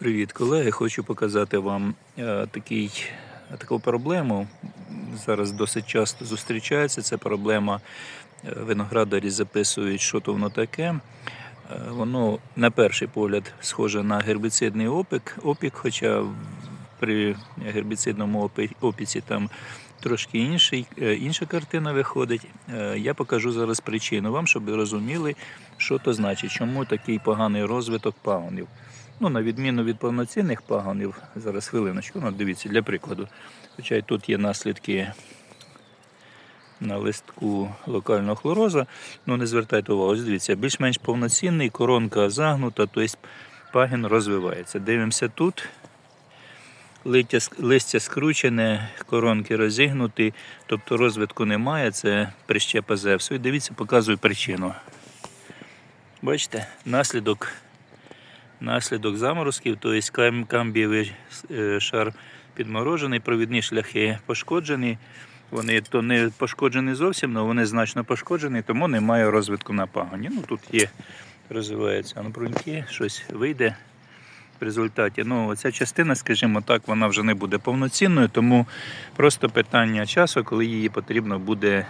Привіт, колеги. Хочу показати вам е, такий, таку проблему. Зараз досить часто зустрічається. ця проблема е, виноградарі записують, що то воно таке. Е, Воно на перший погляд схоже на гербіцидний опік, опік хоча при гербіцидному опіці там трошки інший, е, інша картина виходить. Е, Я покажу зараз причину вам, щоб ви розуміли, що то значить, чому такий поганий розвиток пагонів. Ну, на відміну від повноцінних пагонів, зараз хвилиночку, ну, дивіться, для прикладу. Хоча й тут є наслідки на листку локального хлороза. Ну, не звертайте увагу, ось дивіться, більш-менш повноцінний, коронка загнута, тобто пагін розвивається. Дивимося тут. Листя, скручене, коронки розігнуті, тобто розвитку немає, це прищепа зевсу. І дивіться, показую причину. Бачите, наслідок Наслідок заморозків, тобто камбієвий е, шар підморожений, провідні шляхи пошкоджені. Вони то не пошкоджені зовсім, але вони значно пошкоджені, тому немає розвитку на пагоні. Ну тут є, розвиваються бруньки, щось вийде в результаті. Ну, оця частина, скажімо так, вона вже не буде повноцінною, тому просто питання часу, коли її потрібно буде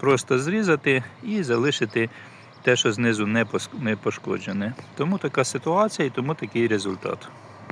просто зрізати і залишити те, що знизу не пошкоджене. Тому така ситуація і тому такий результат.